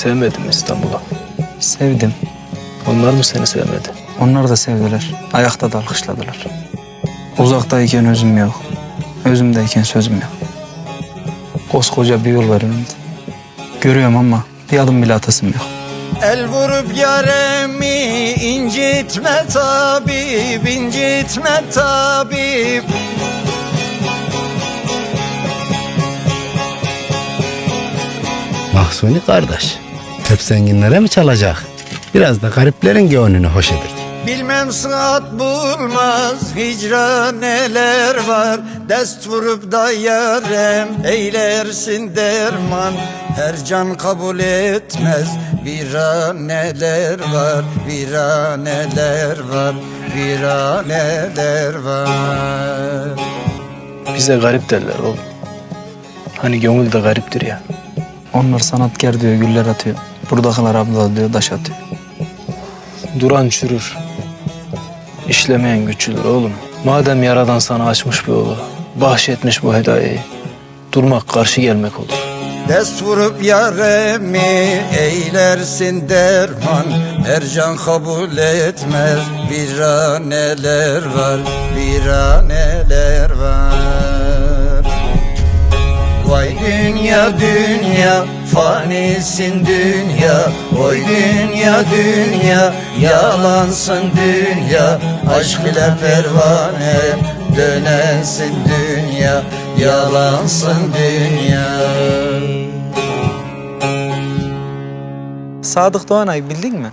Sevmedin mi İstanbul'u? Sevdim. Onlar mı seni sevmedi? Onlar da sevdiler. Ayakta da alkışladılar. Uzaktayken özüm yok. Özümdeyken sözüm yok. Koskoca bir yol var önümde. Görüyorum ama bir adım bile atasım yok. El vurup yaremi incitme tabip, incitme tabip Mahsuni kardeş. Hep zenginlere mi çalacak? Biraz da gariplerin gönlünü hoş edik. Bilmem saat bulmaz hicra neler var Dest vurup da yarem eylersin derman Her can kabul etmez viraneler var Viraneler var, viraneler var Bize garip derler oğlum. Hani gönül de gariptir ya. Onlar sanatkar diyor, güller atıyor. Buradakiler abla diyor, taş atıyor. Duran çürür. İşlemeyen güçlüdür oğlum. Madem yaradan sana açmış bir yolu, bahşetmiş bu hediyeyi. Durmak karşı gelmek olur. Dest vurup yaremi eylersin derman Her can kabul etmez viraneler var Viraneler var Vay dünya dünya fanisin dünya Oy dünya dünya. Yalansın dünya Aşk ile pervane. Dönesin dünya Yalansın dünya. Sadık Doğanay bildin mi?